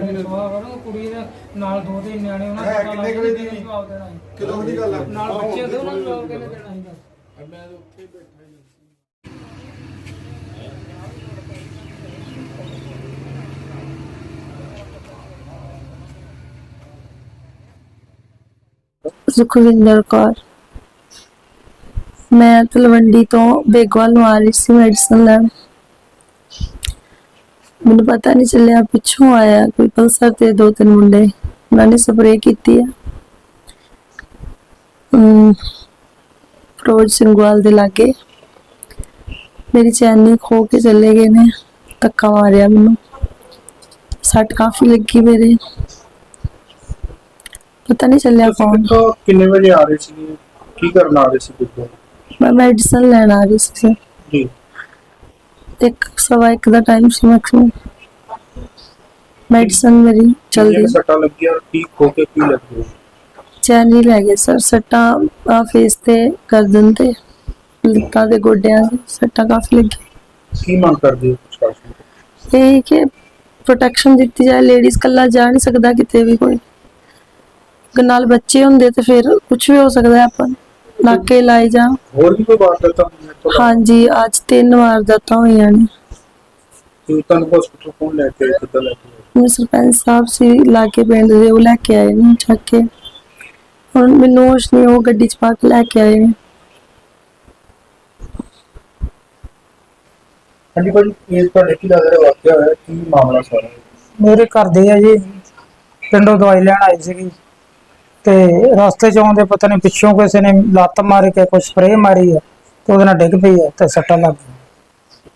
ਕਿੰਨੇ ਕੁੜੀ ਦੇ ਨਾਲ ਦੋ ਤਿੰਨ ਨਿਆਣੇ ਉਹਨਾਂ ਹੈ ਦੇ ਕਿੰਨੇ ਕੁ ਵਜੇ ਦੀ? ਜਵਾਬ ਦੇਣਾ ਸੀ। ਕਦੋਂ ਦੀ ਗੱਲ ਆ? ਨਾਲ ਬੱਚੇ ਦੇ ਉਹਨਾਂ ਨੂੰ ਜਵਾਬ ਕਿਹਨੇ ਦੇਣਾ ਸੀ। ਦੱਸ ਸੁਖਵਿੰਦਰ ਕੌਰ। ਮੈਂ ਤਲਵੰਡੀ ਤੋਂ ਬੇਗਵਾਲ ਨੂੰ ਆ ਰਹੀ ਸੀ ਮੈਡੀਸਨ ਲੈਣ। ਮੈਨੂੰ ਪਤਾ ਨਹੀਂ ਚੱਲਿਆ ਪਿੱਛੋਂ ਆਇਆ ਕੋਈ ਪਲਸਰ ਤੇ ਦੋ ਤਿੰਨ ਮੁੰਡੇ। ਉਹਨਾਂ ਨੇ ਸਪਰੇਅ ਕੀਤੀ ਆ। ਫਿਰੋਜ਼ ਸਿੰਘਵਾਲ ਦੇ ਲਾਗੇ। ਮੇਰੀ ਚੈਨੀ ਖੋ ਕੇ ਚਲੇ ਗਏ ਨੇ ਧੱਕਾ ਮਾਰਿਆ ਮੈਨੂੰ। ਸੱਟ ਕਾਫੀ ਲੱਗੀ ਮੇਰੇ। ਪਤਾ ਨਹੀਂ ਚੱਲਿਆ ਕੌਣ। ਕਿੰਨੇ ਵਜੇ ਆ ਰਹੇ ਸੀ ਕੀ ਕਰਨ ਆ ਰਹੇ ਸੀ ਮੈਂ ਮੈਡੀਸਨ ਲੈਣ ਆ ਰਹੀ ਸੀ। ਜੀ। ਇੱਕ ਸਵਾ ਇੱਕ ਦਾ ਟਾਈਮ ਸੀ ਮੈਕਸਿਮਮ ਮੈਡੀਸਨ ਮੇਰੀ ਚਲਦੀ। ਜਿਹੜੇ ਸੱਟਾਂ ਲੱਗੀਆਂ ਠੀਕ ਹੋ ਕੇ ਕੀ ਲੱਗਿਆ ਚੈਨ ਹੀ ਲੈ ਗਏ ਸਰ ਸੱਟਾਂ ਆ ਫੇਸ ਤੇ ਗਰਦਨ ਤੇ ਲੱਤਾਂ ਤੇ ਗੋਡਿਆਂ ਤੇ ਸੱਟਾਂ ਕਾਫੀ ਲੱਗੀ ਕੀ ਮੰਗ ਕਰਦੇ ਹੋ ਪ੍ਰਸ਼ਾਸਨ ਤੋਂ? ਇਹ ਕਿ ਪ੍ਰੋਟੈਕਸ਼ਨ ਦਿੱਤੀ ਜਾਏ ਲੇਡੀਜ਼ ਕੱਲਾ ਜਾ ਨਹੀਂ ਸਕਦਾ ਕਿਤੇ ਵੀ ਕੋਈ। ਨਾਲ ਬੱਚੇ ਹੁੰਦੇ ਤੇ ਫਿਰ ਕੁਝ ਵੀ ਹੋ ਸਕਦਾ ਹੈ ਆਪਾਂ। ਨਾਕੇ ਲਾਏ ਜਾ ਹੋਰ ਵੀ ਕੋਈ ਵਾਰਦਾਤਾਂ ਹੋਈਆਂ ਤੋਂ ਹਾਂਜੀ ਅੱਜ ਤਿੰਨ ਵਾਰਦਾਤਾਂ ਹੋਈਆਂ ਨੇ। ਤੇ ਤੁਹਾਨੂੰ ਹਸਪੀਟਲ ਕੋਲ ਲੈ ਕੇ ਆਏ, ਕਿੱਦਾਂ ਲੈ ਕੇ ਆਏ? ਮੇਰੇ ਸਰਪੰਚ ਸਾਹਿਬ ਸੀ ਲਾਗੇ ਪਿੰਡ ਦੇ ਉਹ ਲੈ ਕੇ ਆਏ ਨੇ ਚੱਕ ਕੇ। ਹੁਣ ਮੈਨੂੰ ਹੋਸ਼ ਨਹੀਂ ਉਹ ਗੱਡੀ ਚ ਪਾ ਕੇ ਲੈ ਕੇ ਆਏ ਨੇ। ਹਾਂਜੀ ਭਾਜੀ ਇਹ ਤੁਹਾਡੇ ਕੀ ਲੱਗ ਰਿਹਾ ਵਾਕਿਆ ਹੋਇਆ ਕੀ ਮਾਮਲਾ ਸਾਰਾ? ਮੇਰੇ ਘਰ ਦੇ ਆ ਜੀ। ਪਿੰਡੋਂ ਦਵਾਈ ਲੈਣ ਆਈ ਸੀਗੀ। ਤੇ ਰਸਤੇ 'ਚ ਆਉਂਦੇ ਪਤਾ ਨਹੀਂ ਪਿੱਛੋਂ ਕਿਸੇ ਨੇ ਲੱਤ ਮਾਰ ਕੇ ਕੋਈ ਸਪਰੇਅ ਮਾਰੀ ਹੈ ਤੇ ਉਹਦੇ ਨਾਲ ਡਿੱਗ ਪਈ ਹੈ ਤੇ ਸੱਟਾਂ ਲੱਗ ਗਈਆਂ।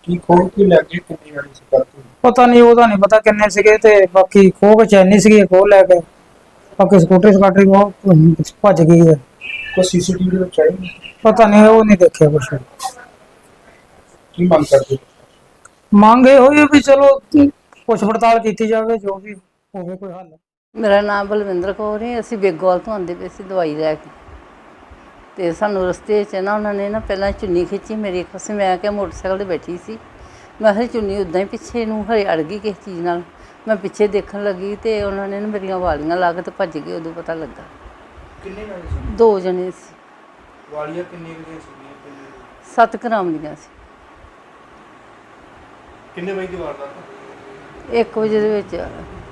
ਕੀ ਖੋਲ ਕੇ ਲੈ ਕੇ ਕਿੰਨੀ ਵਾਰੀ ਸੀ ਕਰਦੇ ਪਤਾ ਨਹੀਂ ਉਹਦਾ ਨਹੀਂ ਪਤਾ ਕਿੰਨੇ ਸੀਗੇ ਤੇ ਬਾਕੀ ਖੋਹ ਕੇ ਚੈਨੀ ਸੀਗੀ ਖੋਹ ਲੈ ਕੇ। ਬਾਕੀ ਸਕੂਟਰੀ ਸਕਾਟਰੀ ਉਹ ਭੱਜ ਗਈ ਹੈ ਕੋਈ ਸੀਸੀਟੀਵੀ ਦੇ ਵਿੱਚ ਆਈ ਪਤਾ ਨਹੀਂ ਉਹ ਨਹੀਂ ਦੇਖਿਆ ਕੁਛ ਕੀ ਮੰਗ ਕਰਦੇ? ਮੰਗ ਇਹ ਹੋਈ ਵੀ ਚਲੋ ਪੁੱਛ ਪੜਤਾਲ ਕੀਤੀ ਜਾਵੇ ਜੋ ਵੀ ਹੋਵੇ ਕੋਈ ਹੱਲ। ਮੇਰਾ ਨਾਮ ਬਲਵਿੰਦਰ ਕੌਰ ਹੈ ਅਸੀਂ ਬੇਗੋਲ ਤੋਂ ਆਉਂਦੇ ਪਏ ਸੀ ਦਵਾਈ ਲੈ ਕੇ। ਤੇ ਸਾਨੂੰ ਰਸਤੇ 'ਚ ਨਾ ਉਹਨਾਂ ਨੇ ਨਾ ਪਹਿਲਾਂ ਚੁੰਨੀ ਖਿੱਚੀ ਮੇਰੀ ਖਸ ਮੈਂ ਕਿਹਾ ਮੋਟਰਸਾਈਕਲ ਤੇ ਬੈਠੀ ਸੀ। ਮੈਂ ਕਿਹਾ ਚੁੰਨੀ ਉਦਾਂ ਹੀ ਪਿੱਛੇ ਨੂੰ ਹਰੇ ਅੜ ਗਈ ਕਿਸੇ ਚੀਜ਼ ਨਾਲ। ਮੈਂ ਪਿੱਛੇ ਦੇਖਣ ਲੱਗੀ ਤੇ ਉਹਨਾਂ ਨੇ ਨਾ ਮੇਰੀਆਂ ਵਾਲੀਆਂ ਲਾ ਕੇ ਤੇ ਭੱਜ ਗਏ ਉਦੋਂ ਪਤਾ ਲੱਗਾ। ਕਿੰਨੇ ਵਾਰੀ ਸੀ? ਦੋ ਜਣੇ ਸੀ। ਵਾਲੀਆਂ ਕਿੰਨੀ ਕੁ ਸੀਗੀਆਂ ਕਿੰਨੇ 7 ਗ੍ਰਾਮ ਦੀਆਂ ਸੀ। ਕਿੰਨੇ ਵਜੇ ਦੀ ਵਾਰਦਾਤ? 1 ਵਜੇ ਦੇ ਵਿੱਚ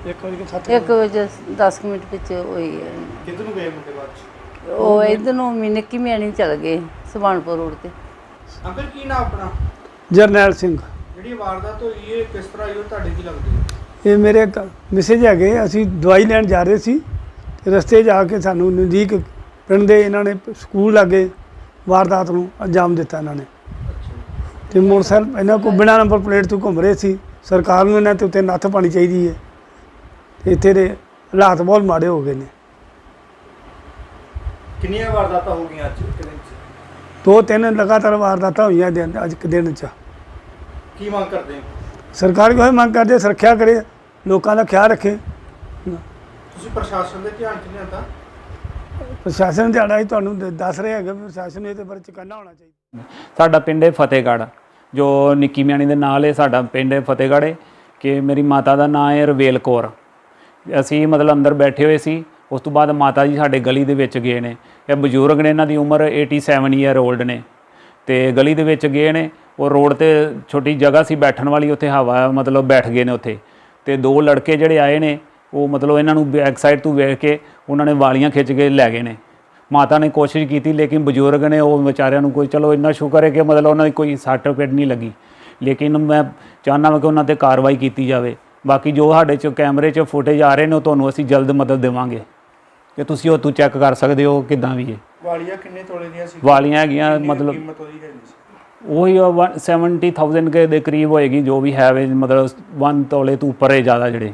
ਇੱਕ ਵਜੇ ਕਿ 1 ਵਜੇ 10 ਮਿੰਟ ਵਿੱਚ ਹੋਈ ਹੈ। ਕਿੱਧਰ ਨੂੰ ਗਏ ਮੁੰਡੇ ਬਾਅਦ ਚ? ਉਹ ਇਧਰ ਨੂੰ ਮਿਨਕੀ ਮਿਆਣੀ ਚਲ ਗਏ ਸੁਬਾਨਪੁਰ ਰੋਡ ਤੇ। ਅੰਕਲ ਕੀ ਨਾਮ ਆਪਣਾ? ਜਰਨੈਲ ਸਿੰਘ। ਜਿਹੜੀ ਵਾਰਦਾਤ ਹੋਈ ਇਹ ਕਿਸ ਤਰ੍ਹਾਂ ਹੋਈ ਤੁਹਾਡੇ ਕੀ ਲੱਗਦੀ ਹੈ? ਇਹ ਮੇਰੇ ਮੈਸੇਜ ਹੈਗੇ ਅਸੀਂ ਦਵਾਈ ਲੈਣ ਜਾ ਰਹੇ ਸੀ। ਤੇ ਰਸਤੇ 'ਚ ਆ ਕੇ ਸਾਨੂੰ ਨਜ਼ਦੀਕ ਪਿੰਡ ਦੇ ਇਹਨਾਂ ਨੇ ਸਕੂਲ ਲਾਗੇ ਵਾਰਦਾਤ ਨੂੰ ਅੰਜਾਮ ਦਿੱਤਾ ਇਹਨਾਂ ਨੇ। ਤੇ ਮੋਟਰਸਾਈਕਲ ਇਹਨਾਂ ਕੋਲ ਬਿਨਾਂ ਨੰਬਰ ਪਲੇਟ ਤੋਂ ਘੁੰਮ ਰਹੇ ਸੀ। ਸਰਕਾਰ ਨੂੰ ਇਹਨਾਂ ਤੇ ਉੱਤੇ ਨੱਥ ਪਾਣੀ ਚਾਹੀਦੀ ਹੈ। ਇੱਥੇ ਦੇ ਹਾਲਾਤ ਬਹੁਤ ਮਾੜੇ ਹੋ ਗਏ ਨੇ। ਕਿੰਨੀਆਂ ਵਾਰਦਾਤਾਂ ਹੋ ਗਈਆਂ ਅੱਜ ਇੱਕ ਦਿਨ ਚ? ਦੋ ਤਿੰਨ ਲਗਾਤਾਰ ਵਾਰਦਾਤਾਂ ਹੋਈਆਂ ਦਿਨ ਅੱਜ ਇੱਕ ਦਿਨ 'ਚ। ਕੀ ਮੰਗ ਕਰਦੇ ਹੋ? ਸਰਕਾਰ ਕੋਈ ਮੰਗ ਕਰਦੇ ਸੁਰੱਖਿਆ ਕਰੇ ਲੋਕਾਂ ਦਾ ਖਿਆਲ ਰੱਖੇ। ਤੁਸੀਂ ਪ੍ਰਸ਼ਾਸਨ ਦੇ ਧਿਆਨ ਚ ਲਿਆਂਦਾ? ਪ੍ਰਸ਼ਾਸਨ ਦਿਹਾੜਾ ਹੀ ਤੁਹਾਨੂੰ ਦ- ਦੱਸ ਰਿਹਾ ਹੈਗਾ ਵੀ ਪ੍ਰਸ਼ਾਸਨ ਨੂੰ ਇਹਦੇ ਬਾਰੇ ਚੁਕੰਨਾ ਹੋਣਾ ਚਾਹੀਦਾ। ਸਾਡਾ ਪਿੰਡ ਹੈ ਫਤਿਹਗੜ੍ਹ। ਜੋ ਨਿੱਕੀ ਮਿਆਣੀ ਦੇ ਨਾਲ ਹੈ ਸਾਡਾ ਪਿੰਡ ਹੈ ਫਤਿਹਗੜ੍ਹ ਹੈ ਕਿ ਮੇਰੀ ਮਾਤਾ ਦਾ ਨਾਮ ਹੈ ਰਵੇਲ ਕੌਰ। ਅਸੀਂ ਮਤਲਬ ਅੰਦਰ ਬੈਠੇ ਹੋਏ ਸੀ, ਉਸ ਤੋਂ ਬਾਅਦ ਮਾਤਾ ਜੀ ਸਾਡੇ ਗਲੀ ਦੇ ਵਿੱਚ ਗਏ ਨੇ। ਇਹ ਬਜ਼ੁਰਗ ਨੇ ਇਹਨਾਂ ਦੀ ਉਮਰ 87 ਈਅਰ 올ਡ ਨੇ। ਤੇ ਗਲੀ ਦੇ ਵਿੱਚ ਗਏ ਨੇ, ਉਹ ਰੋਡ ਤੇ ਛੋਟੀ ਜਗ੍ਹਾ ਸੀ ਬੈਠਣ ਵਾਲੀ, ਉੱਥੇ ਹਵਾ ਮਤਲਬ ਬੈਠ ਗਏ ਨੇ ਉੱਥੇ। ਤੇ ਦੋ ਲੜਕੇ ਜਿਹੜੇ ਆਏ ਨੇ, ਉਹ ਮਤਲਬ ਇਹਨਾਂ ਨੂੰ ਬੈਕ ਸਾਈਡ ਤੋਂ ਵੇਖ ਕੇ ਉਹਨਾਂ ਨੇ ਵਾਲੀਆਂ ਖਿੱਚ ਕੇ ਲੈ ਗਏ ਨੇ। ਮਾਤਾ ਨੇ ਕੋਸ਼ਿਸ਼ ਕੀਤੀ, ਲੇਕਿਨ ਬਜ਼ੁਰਗ ਨੇ ਉਹ ਵਿਚਾਰਿਆਂ ਨੂੰ ਕੋਈ, ਚਲੋ ਇੰਨਾ ਸ਼ੁਕਰ ਹੈ ਕਿ ਮਤਲਬ ਉਹਨਾਂ ਦੀ ਕੋਈ ਸੱਟ ਪੇਟ ਨਹੀਂ ਲੱਗੀ। ਲੇਕਿਨ ਮੈਂ ਚਾਹੁੰਦਾ ਹਾਂ ਕਿ ਉਹਨਾਂ ਤੇ ਕਾਰਵਾਈ ਕੀਤੀ ਜਾਵੇ। ਬਾਕੀ ਜੋ ਸਾਡੇ ਚ ਕੈਮਰੇ 'ਚ ਫੁਟੇਜ ਆ ਰਹੇ ਨੇ ਉਹ ਤੁਹਾਨੂੰ ਅਸੀਂ ਜਲਦ ਮਦਦ ਦੇਵਾਂਗੇ। ਕਿ ਤੁਸੀਂ ਉਹ ਤੋਂ ਚੈੱਕ ਕਰ ਸਕਦੇ ਹੋ ਕਿਦਾਂ ਵੀ ਹੈ। ਵਾਲੀਆਂ ਕਿੰਨੇ ਤੋਲੇ ਦੀਆਂ ਸੀ? ਵਾਲੀਆਂ ਹੈਗੀਆਂ ਮਤਲਬ ਕੀਮਤ ਉਹਦੀ ਹੈ ਨਹੀਂ ਸੀ? ਉਹੀ 170000 ਕੇ ਦੇ ਕਰੀਬ ਹੋਏਗੀ ਜੋ ਵੀ ਹੈ ਵੇ ਮਤਲਬ 1 ਤੋਲੇ ਤੋਂ ਉੱਪਰ ਹੈ ਜ਼ਿਆਦਾ ਜਿਹੜੇ।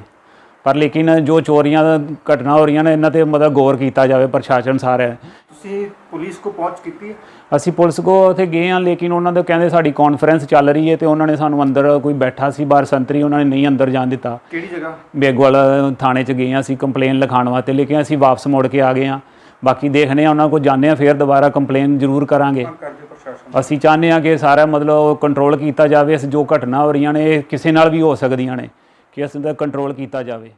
ਪਰ ਲੇਕਿਨ ਜੋ ਚੋਰੀਆਂ ਦਾ ਘਟਨਾ ਹੋ ਰਹੀਆਂ ਨੇ ਇਹਨਾਂ ਤੇ ਮਤਲਬ ਗੌਰ ਕੀਤਾ ਜਾਵੇ ਪ੍ਰਸ਼ਾਸਨ ਸਾਰਾ ਤੁਸੀਂ ਪੁਲਿਸ ਕੋ ਪਹੁੰਚ ਕੀਤੀ ਅਸੀਂ ਪੁਲਿਸ ਕੋ ਉੱਥੇ ਗਏ ਹਾਂ ਲੇਕਿਨ ਉਹਨਾਂ ਦੇ ਕਹਿੰਦੇ ਸਾਡੀ ਕਾਨਫਰੰਸ ਚੱਲ ਰਹੀ ਹੈ ਤੇ ਉਹਨਾਂ ਨੇ ਸਾਨੂੰ ਅੰਦਰ ਕੋਈ ਬੈਠਾ ਸੀ ਬਾਹਰ ਸੰਤਰੀ ਉਹਨਾਂ ਨੇ ਨਹੀਂ ਅੰਦਰ ਜਾਣ ਦਿੱਤਾ। ਕਿਹੜੀ ਜਗ੍ਹਾ? ਬੇਗਵਾਲ ਥਾਣੇ 'ਚ ਗਏ ਹਾਂ ਅਸੀਂ ਕੰਪਲੇਨ ਲਿਖਾਉਣ ਵਾਸਤੇ ਲੇਕਿਨ ਅਸੀਂ ਵਾਪਸ ਮੁੜ ਕੇ ਆ ਗਏ ਹਾਂ। ਬਾਕੀ ਦੇਖਨੇ ਆ ਉਹਨਾਂ ਕੋਲ ਜਾਂਦੇ ਹਾਂ ਫੇਰ ਦੁਬਾਰਾ ਕੰਪਲੇਨ ਜ਼ਰੂਰ ਕਰਾਂਗੇ। ਅਸੀਂ ਚਾਹੁੰਦੇ ਹਾਂ ਕਿ ਸਾਰਾ ਮਤਲਬ ਕੰਟਰੋਲ ਕੀਤਾ ਜਾਵੇ ਇਸ ਜੋ ਘਟਨਾ ਹੋ ਰਹੀਆਂ ਨੇ ਇਹ ਕਿਸੇ ਨਾਲ ਵੀ ਹੋ ਸਕਦੀਆਂ ਨੇ ਕਿ ਇਸ ਦਾ ਕੰਟਰੋਲ ਕੀਤਾ ਜਾਵੇ।